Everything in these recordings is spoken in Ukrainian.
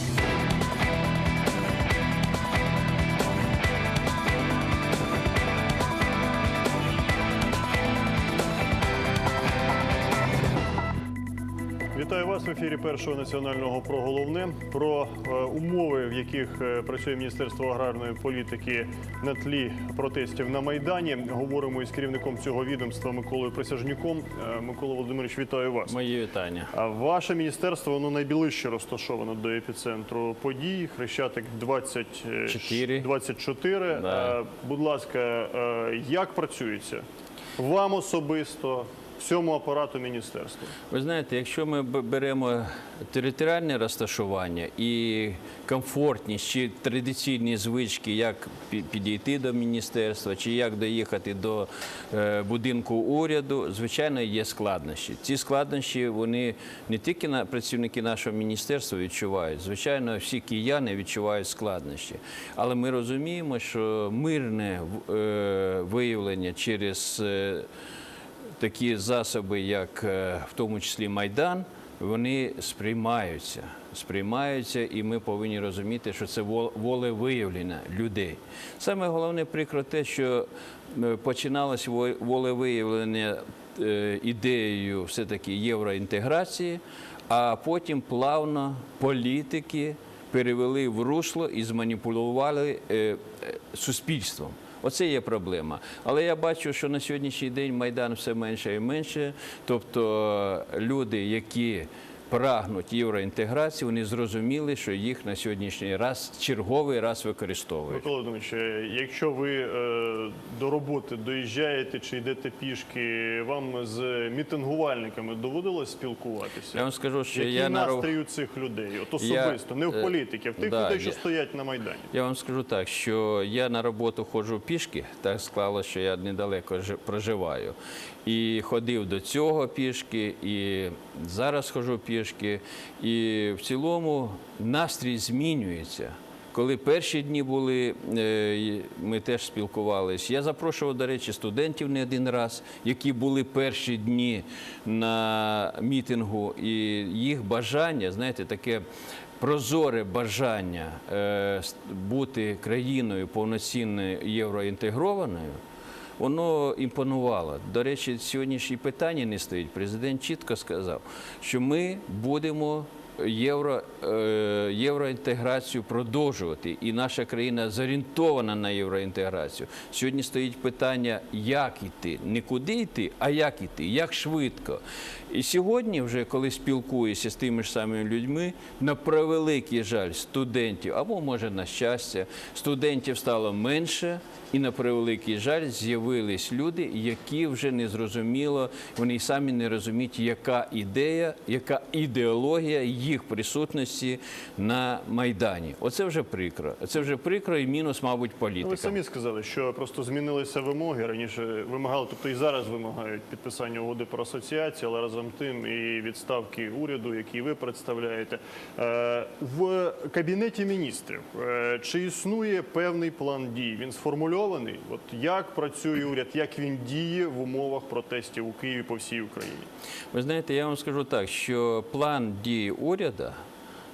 Вітаю вас в ефірі першого національного про головне про е, умови, в яких е, працює Міністерство аграрної політики на тлі протестів на майдані. Говоримо із керівником цього відомства Миколою Присяжнюком. Е, Микола Володимирович, вітаю вас. Мої вітання. А ваше міністерство воно найближче розташоване до епіцентру подій. Хрещатик 24. Чотири. 24. Да. Будь ласка, як працюється вам особисто, всьому апарату міністерства? Ви знаєте, якщо ми беремо територіальне розташування і комфортність чи традиційні звички, як підійти до міністерства, чи як доїхати до е, будинку уряду, звичайно, є складнощі. Ці складнощі вони не тільки працівники нашого міністерства відчувають, звичайно, всі кияни відчувають складнощі. Але ми розуміємо, що мирне е, виявлення через е, такі засоби, як е, в тому числі Майдан, вони сприймаються. Сприймаються, і ми повинні розуміти, що це вол- волевиявлення людей. Саме головне прикро те, що е, починалось волевиявлення е, ідеєю все-таки євроінтеграції, а потім плавно політики перевели в русло і зманіпулювали суспільством. Оце є проблема. Але я бачу, що на сьогоднішній день Майдан все менше і менше. Тобто е, люди, які прагнуть євроінтеграції, вони зрозуміли, що їх на сьогоднішній раз черговий раз використовують. Микола Володимирович, е, якщо ви е, до роботи доїжджаєте чи йдете пішки, вам з мітингувальниками доводилось спілкуватися? Я вам скажу, що Який я на настрій у цих людей? От Я, особисто, не в е, політиків, тих да, людей, що я- стоять на Майдані. Я вам скажу так, що я на роботу ходжу пішки, так склалося, що я недалеко жи- проживаю. І ходив до цього пішки, і зараз ходжу пішки. І в цілому настрій змінюється. Коли перші дні були, е, ми теж спілкувалися. Я запрошував, до речі, студентів не один раз, які були перші дні на мітингу, і їх бажання, знаєте, таке прозоре бажання е, бути країною повноцінною євроінтегрованою, воно імпонувало. До речі, сьогоднішні питання не стоїть. Президент чітко сказав, що ми будемо євро, е, євроінтеграцію продовжувати, і наша країна зорієнтована на євроінтеграцію. Сьогодні стоїть питання, як йти, не куди йти, а як йти, як швидко. І сьогодні, вже коли спілкуюся з тими ж самими людьми, на превеликий жаль студентів, або може на щастя, студентів стало менше. І на превеликий жаль з'явились люди, які вже не зрозуміло, вони й самі не розуміють, яка ідея, яка ідеологія їх присутності на майдані. Оце вже прикро. Це вже прикро і мінус, мабуть, Ну, політика. Ви самі сказали, що просто змінилися вимоги. Раніше вимагали, тобто і зараз вимагають підписання угоди про асоціацію, але разом тим і відставки уряду, який ви представляєте. Е, В кабінеті міністрів е, чи існує певний план дій? Він сформульований. От як працює уряд, як він діє в умовах протестів у Києві по всій Україні? Ви знаєте, я вам скажу так, що план дії уряду.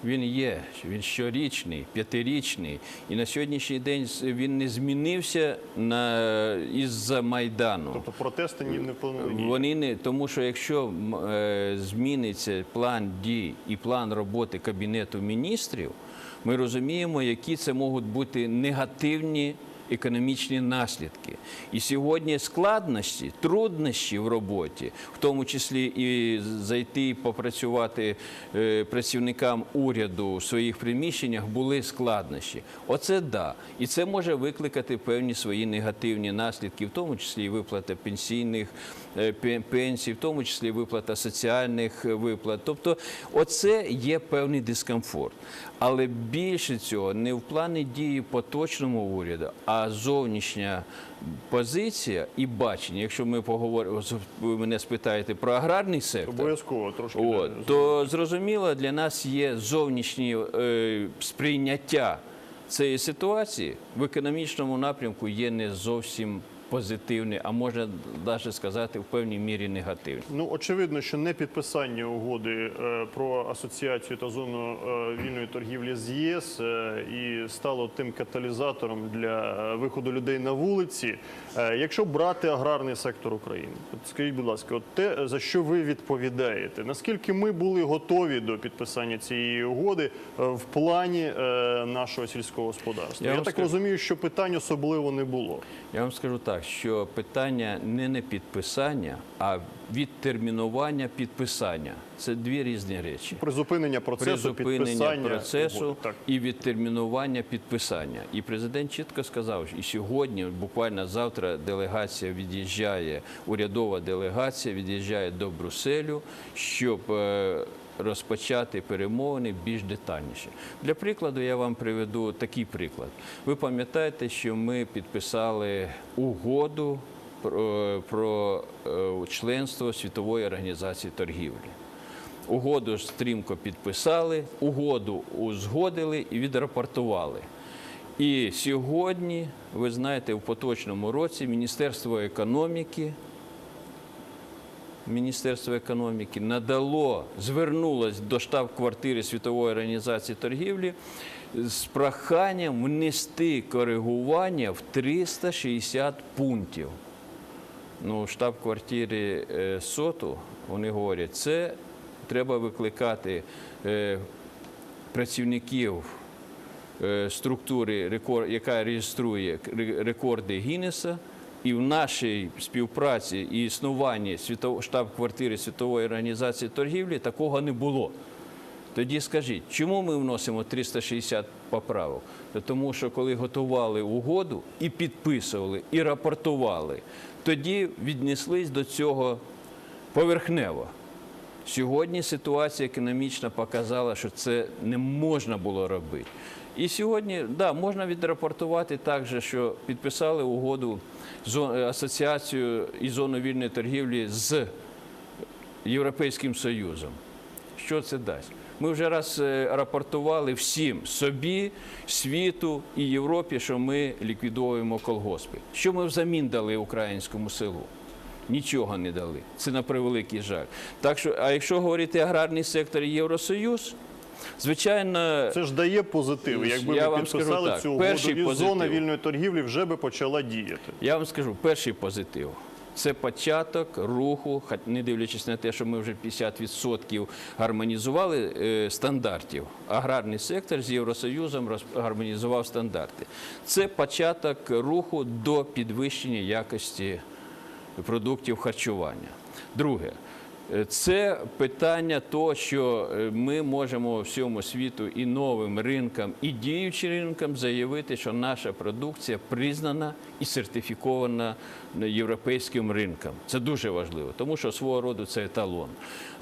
Він є, він щорічний, п'ятирічний, і на сьогоднішній день він не змінився на із-за майдану. Тобто протести ні не вплинули. Вони не тому, що якщо е, зміниться план дій і план роботи кабінету міністрів, ми розуміємо, які це можуть бути негативні. Економічні наслідки. І сьогодні складності, труднощі в роботі, в тому числі і зайти попрацювати е, працівникам уряду в своїх приміщеннях, були складнощі. Оце да. І це може викликати певні свої негативні наслідки, в тому числі і виплата пенсійних е, пенсій, в тому числі виплата соціальних е, виплат. Тобто, оце є певний дискомфорт. Але більше цього не в плані дії поточному уряду, а зовнішня позиція і бачення. Якщо ми поговоримо, ви мене спитаєте про аграрний сектор. Обов'язково трошки. От, то зрозуміло, для нас є зовнішні е, сприйняття цієї ситуації в економічному напрямку є не зовсім позитивний, а можна навіть сказати в певній мірі негативний. Ну, очевидно, що не підписання угоди е, про асоціацію та зону е, вільної торгівлі з ЄС е, і стало тим каталізатором для виходу людей на вулиці. Якщо брати аграрний сектор України, от скажіть, будь ласка, от те, за що ви відповідаєте, наскільки ми були готові до підписання цієї угоди в плані нашого сільського господарства? Я Я, так скажу. розумію, що питань особливо не було. Я вам скажу так, що питання не не підписання, а відтермінування підписання. Це дві різні речі. Призупинення процесу, Призупинення підписання процесу. Так. і відтермінування підписання. І президент чітко сказав, і сьогодні, буквально завтра, делегація від'їжджає, урядова делегація від'їжджає до Брюсселю, щоб е, розпочати перемовини більш детальніше. Для прикладу я вам приведу такий приклад. Ви пам'ятаєте, що ми підписали угоду про, е, членство Світової організації торгівлі. Угоду стрімко підписали, угоду узгодили і відрапортували. І сьогодні, ви знаєте, в поточному році Міністерство економіки, Міністерство економіки надало, звернулось до штаб-квартири Світової організації торгівлі з проханням внести коригування в 360 пунктів. Ну, штаб-квартирі е, СОТу вони говорять, це треба викликати е, працівників е, структури, яка реєструє ре- рекорди Гіннеса. І в нашій співпраці і існуванні штаб-квартири Світової організації торгівлі такого не було. Тоді скажіть, чому ми вносимо 360 поправок? Тому що коли готували угоду і підписували, і рапортували, тоді віднеслись до цього поверхнево. Сьогодні ситуація економічна показала, що це не можна було робити. І сьогодні, да, можна відрапортувати так що підписали угоду е, асоціацію і зону вільної торгівлі з Європейським Союзом. Що це дасть? Ми вже раз е, рапортували всім собі, світу і Європі, що ми ліквідовуємо колгоспи. Що ми взамін дали українському селу? Нічого не дали. Це на превеликий жаль. Так що, а якщо говорити аграрний сектор Євросоюз, звичайно, Це ж дає позитив. Якби Я ми підписали так, цю угоду, і позитив. зона вільної торгівлі вже би почала діяти. Я вам скажу, перший позитив. Це початок руху, не дивлячись на те, що ми вже 50% гармонізували е, стандартів. Аграрний сектор з Євросоюзом гармонізував стандарти. Це початок руху до підвищення якості продуктів харчування. Друге, це питання того, що е, ми можемо всьому світу і новим ринкам, і діючим ринкам заявити, що наша продукція признана і сертифікована європейським ринком. Це дуже важливо, тому що свого роду це еталон.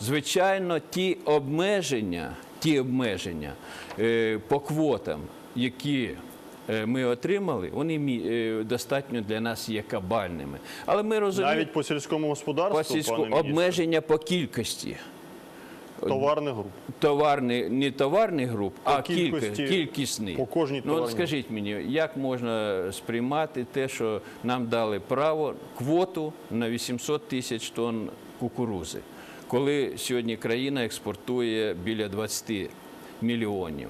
Звичайно, ті обмеження, ті обмеження е, по квотам, які е, ми отримали, вони е, достатньо для нас є кабальними. Але ми розуміємо, Навіть по сільському господарству, по пане міністре, обмеження по кількості. товарних груп. Товарний, не товарний груп, а кількості, кількісний. по кожній ну, от скажіть мені, як можна сприймати те, що нам дали право квоту на 800 тисяч тонн кукурузи, коли сьогодні країна експортує біля 20 мільйонів?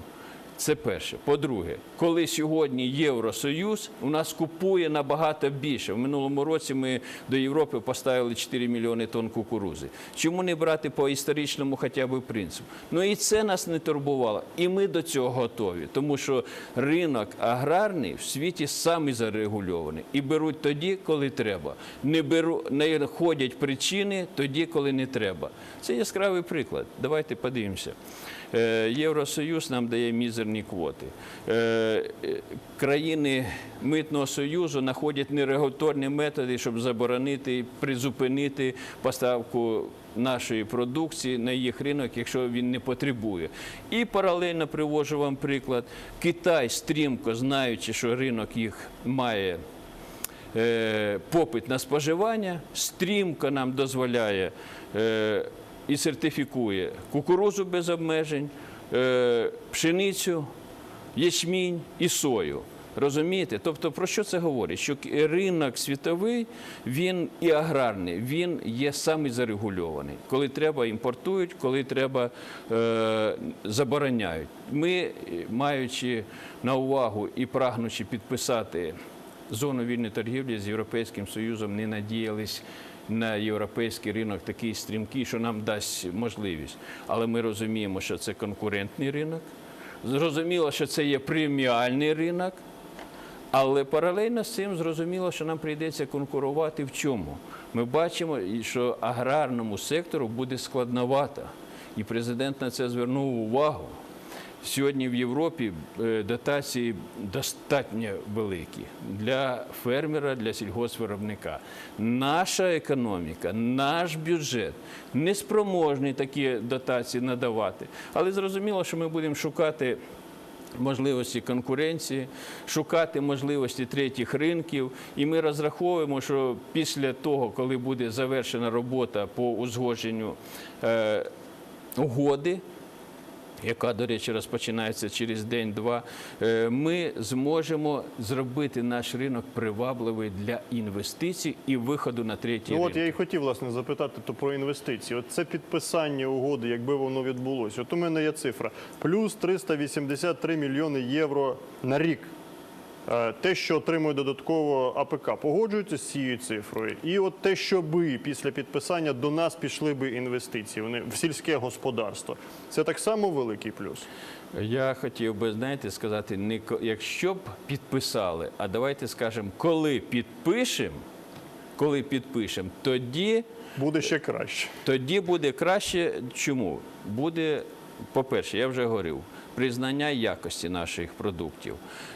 Це перше. По-друге, коли сьогодні Євросоюз у нас купує набагато більше. В минулому році ми до Європи поставили 4 мільйони тонн кукурузи. Чому не брати по історичному хоча б принципу? Ну і це нас не турбувало. І ми до цього готові, тому що ринок аграрний в світі самі зарегульований і беруть тоді, коли треба. Не беру, не ходять причини тоді, коли не треба. Це яскравий приклад. Давайте подивимося. Е, Євросоюз нам дає мізерні квоти. Е, Країни Митного Союзу знаходять нерегуляторні методи, щоб заборонити призупинити поставку нашої продукції на їх ринок, якщо він не потребує. І паралельно привожу вам приклад. Китай стрімко, знаючи, що ринок їх має е, попит на споживання, стрімко нам дозволяє і сертифікує кукурузу без обмежень, е, пшеницю, ячмінь і сою. Розумієте? Тобто про що це говорить? Що ринок світовий, він і аграрний, він є самий зарегульований. Коли треба, імпортують, коли треба, е, забороняють. Ми, е, маючи на увагу і прагнучи підписати зону вільної торгівлі з Європейським Союзом, не надіялись на європейський ринок такий стрімкий, що нам дасть можливість. Але ми розуміємо, що це конкурентний ринок. Зрозуміло, що це є преміальний ринок. Але паралельно з цим зрозуміло, що нам прийдеться конкурувати в чому. Ми бачимо, що аграрному сектору буде складновато. І президент на це звернув увагу. Сьогодні в Європі е, дотації достатньо великі для фермера, для сільгоспвиробника. Наша економіка, наш бюджет не спроможний такі дотації надавати. Але зрозуміло, що ми будемо шукати можливості конкуренції, шукати можливості третіх ринків. І ми розраховуємо, що після того, коли буде завершена робота по узгодженню е, угоди, яка, до речі, розпочинається через день-два, е, ми зможемо зробити наш ринок привабливий для інвестицій і виходу на третій Ну от я і хотів власне запитати то про інвестиції. От це підписання угоди, якби воно відбулося. От у мене є цифра: плюс 383 мільйони євро на рік. Е, Те, що отримує додатково АПК, погоджується з цією цифрою. І от те, що би після підписання до нас пішли би інвестиції, вони в сільське господарство. Це так само великий плюс. Я хотів би, знаєте, сказати, не якщо б підписали, а давайте скажемо, коли підпишемо, коли підпишемо, тоді, Буде ще краще. тоді буде краще. Чому? Буде, по-перше, я вже говорив, признання якості наших продуктів,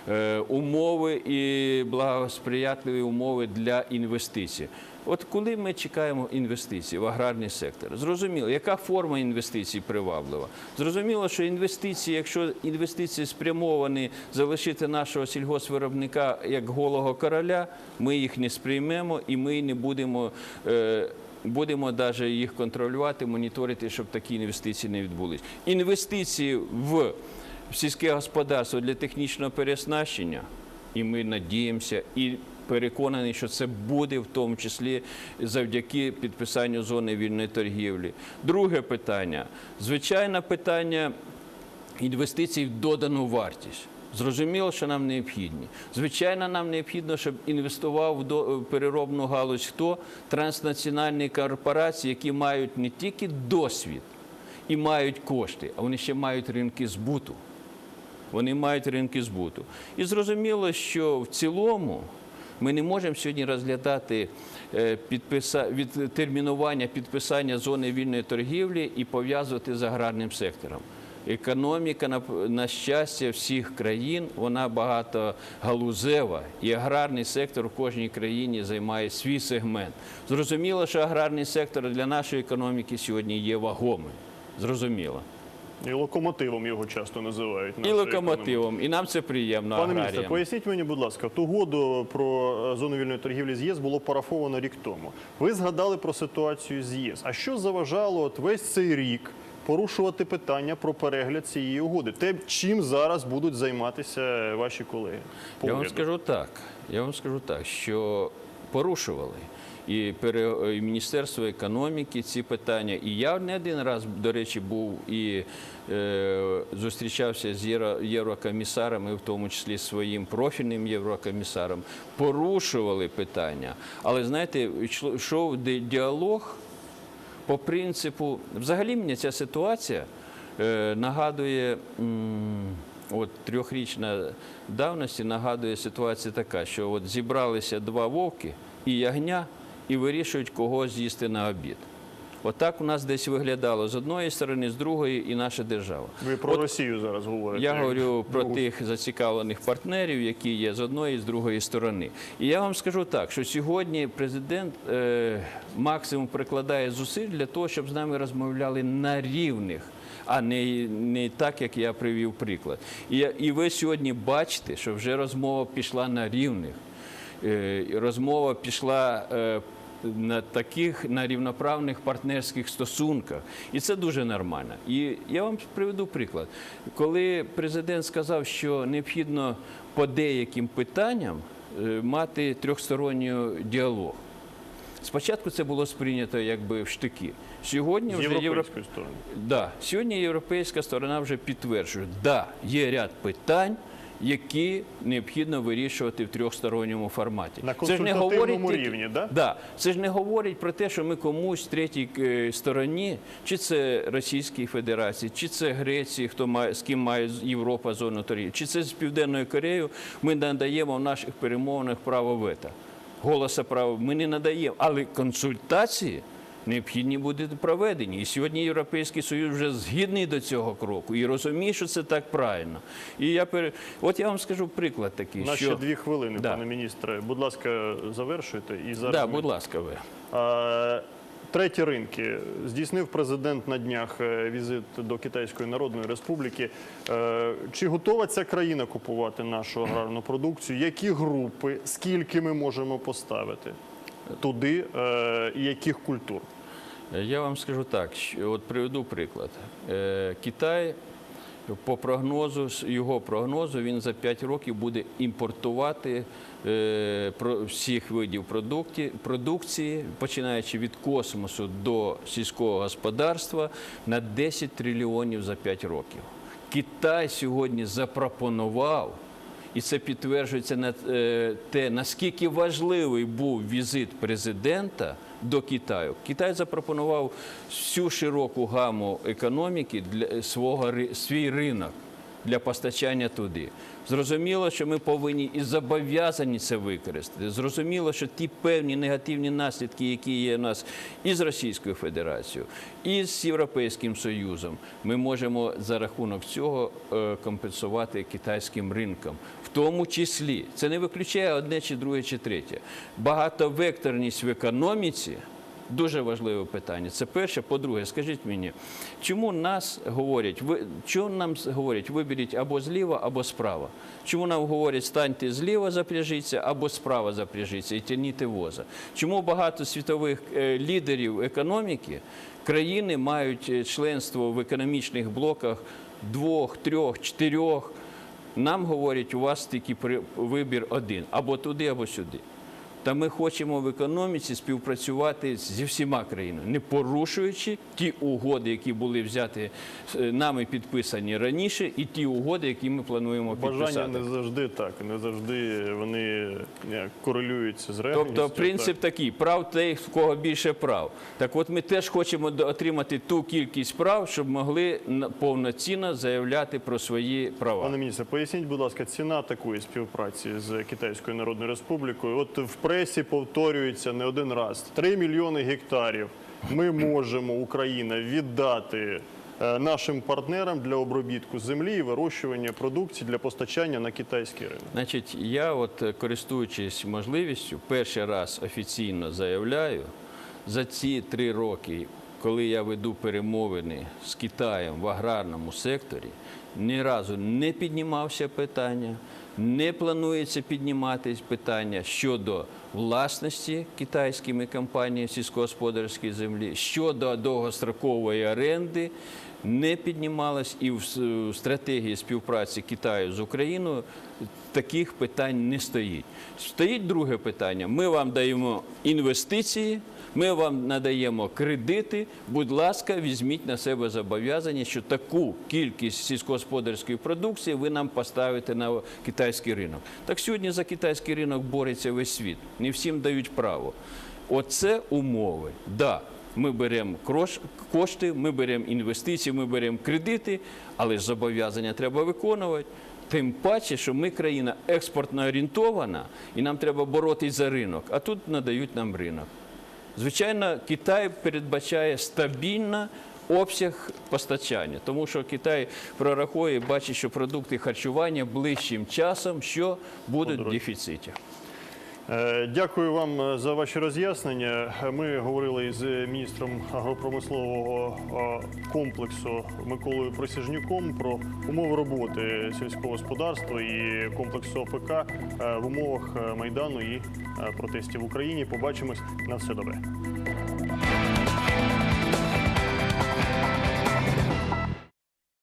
е, умови і благосприятливі умови для інвестицій. От коли ми чекаємо інвестицій в аграрний сектор, зрозуміло, яка форма інвестицій приваблива. Зрозуміло, що інвестиції, якщо інвестиції спрямовані залишити нашого сільгоспвиробника як голого короля, ми їх не сприймемо і ми не будемо. е, Будемо навіть їх контролювати, моніторити, щоб такі інвестиції не відбулись. Інвестиції в сільське господарство для технічного переоснащення, і ми надіємося і переконані, що це буде в тому числі завдяки підписанню зони вільної торгівлі. Друге питання звичайно, питання інвестицій в додану вартість. Зрозуміло, що нам необхідні. Звичайно, нам необхідно, щоб інвестував в до- переробну галузь хто транснаціональні корпорації, які мають не тільки досвід і мають кошти, а вони ще мають ринки збуту. Вони мають ринки збуту. І зрозуміло, що в цілому ми не можемо сьогодні розглядати е, підписа... відтермінування підписання зони вільної торгівлі і пов'язувати з аграрним сектором. Економіка, на, на щастя, всіх країн, вона багатогалузева, і аграрний сектор в кожній країні займає свій сегмент. Зрозуміло, що аграрний сектор для нашої економіки сьогодні є вагомим. Зрозуміло. І локомотивом його часто називають. І нашої економіки. локомотивом, і нам це приємно. Пане міністре, поясніть мені, будь ласка, ту угоду про е, зону вільної торгівлі з ЄС було парафовано рік тому. Ви згадали про ситуацію з ЄС. А що заважало от весь цей рік порушувати питання про перегляд цієї угоди? Те, чим зараз будуть займатися ваші колеги? Я вам скажу так. Я вам скажу так, що порушували. І, пере- Міністерство економіки ці питання. І я не один раз, до речі, був і е, зустрічався з євро, єврокомісарами, в тому числі своїм профільним єврокомісаром, порушували питання. Але знаєте, йшов діалог по принципу, взагалі мені ця ситуація е, нагадує. м, От трьохрічна давності нагадує ситуація така, що от зібралися два вовки і ягня і вирішують, кого з'їсти на обід. Отак у нас десь виглядало з одної сторони, з другої і наша держава. Ви про Росію зараз говорите. Я говорю про другу тих зацікавлених партнерів, які є з одної і з другої сторони. І я вам скажу так, що сьогодні президент е, максимум прикладає зусиль для того, щоб з нами розмовляли на рівних. А не, не так, як я привів приклад. І, і ви сьогодні бачите, що вже розмова пішла на рівних. Е, розмова пішла е, на таких на рівноправних партнерських стосунках. І це дуже нормально. І я вам приведу приклад. Коли президент сказав, що необхідно по деяким питанням е, мати трьохсторонній діалог. Спочатку це було сприйнято якби в штики. Сьогодні вже Європ... Да, сьогодні європейська сторона вже підтверджує, да, є ряд питань, які необхідно вирішувати в трьохсторонньому форматі. На Це ж не консультативному говорить рівні, да? Да, це ж не говорить про те, що ми комусь третій е, стороні, чи це Російській Федерації, чи це Греції, хто має з ким має Європа зону торгівлі, чи це з Південною Кореєю. Ми надаємо в наших перемовинах право вето. Голоса права ми не надаємо, але консультації. Необхідні будуть проведені. І сьогодні Європейський Союз вже згідний до цього кроку і розуміє, що це так правильно. І я пере... От я вам скажу приклад такий, У нас що ще дві хвилини, Да. пане міністре. Будь ласка, завершуйте. І зараз да, ми- будь ласка, ви. А, Треті ринки здійснив президент на днях е, візит до Китайської Народної Республіки. Е, Чи готова ця країна купувати нашу аграрну продукцію? Які групи, скільки ми можемо поставити туди е, і яких культур? Я вам скажу так, от приведу приклад. Е, Китай по прогнозу, його прогнозу, він за 5 років буде імпортувати е, всіх видів продукції, починаючи від космосу до сільського господарства, на 10 трильйонів за 5 років. Китай сьогодні запропонував і це підтверджується на е, те, наскільки важливий був візит президента до Китаю. Китай запропонував всю широку гаму економіки для свого свій ринок для постачання туди. Зрозуміло, що ми повинні і зобов'язані це використати. Зрозуміло, що ті певні негативні наслідки, які є у нас і з Російською Федерацією, і з Європейським Союзом, ми можемо за рахунок цього е, компенсувати китайським ринком. В тому числі це не виключає одне чи друге чи третє. Багатовекторність в економіці. Дуже важливе питання. Це перше. По-друге, скажіть мені, чому нас говорять, ви чому нам говорять, виберіть або зліва, або справа? Чому нам говорять, станьте зліва запряжіться, або справа запряжіться і тягніть воза? Чому багато світових е, лідерів економіки країни мають е, членство в економічних блоках двох, трьох, чотирьох? Нам говорять, у вас тільки вибір один або туди, або сюди. Та ми хочемо в економіці співпрацювати зі всіма країнами, не порушуючи ті угоди, які були взяті е, нами підписані раніше, і ті угоди, які ми плануємо Бажання підписати. не завжди так, не завжди вони корелюються з реальністю. Тобто принцип так. такий: прав той, в кого більше прав. Так от ми теж хочемо отримати ту кількість прав, щоб могли повноцінно заявляти про свої права. Пане міністре, поясніть, будь ласка, ціна такої співпраці з Китайською Народною Республікою. От в пресі повторюється не один раз: 3 мільйони гектарів ми можемо, Україна, віддати е, нашим партнерам для обробітку землі і вирощування продукції для постачання на китайський ринок. Значить, я, от е, користуючись можливістю, перший раз офіційно заявляю, за ці три роки, коли я веду перемовини з Китаєм в аграрному секторі, ні разу не піднімався питання, не планується підніматись питання щодо власності китайськими компаніями сільськогосподарської землі, щодо довгострокової оренди не піднімалась і в стратегії співпраці Китаю з Україною таких питань не стоїть. Стоїть друге питання: ми вам даємо інвестиції. Ми вам надаємо кредити. Будь ласка, візьміть на себе зобов'язання, що таку кількість сільськогосподарської продукції ви нам поставите на китайський ринок. Так сьогодні за китайський ринок бореться весь світ. Не всім дають право. Оце умови. Да, ми беремо кошти, ми беремо інвестиції, ми беремо кредити, але ж зобов'язання треба виконувати. Тим паче, що ми країна експортно орієнтована, і нам треба боротись за ринок, а тут надають нам ринок. Звичайно, Китай передбачає стабільно обсяг постачання, тому що Китай прорахує, і бачить, що продукти харчування ближчим часом що будуть в дефіциті. Е, Дякую вам е, за ваші роз'яснення. Ми говорили з міністром агропромислового е, комплексу Миколою Присіжнюком про умови роботи сільського господарства і комплексу ОПК в умовах майдану і протестів в Україні. Побачимось на все добре.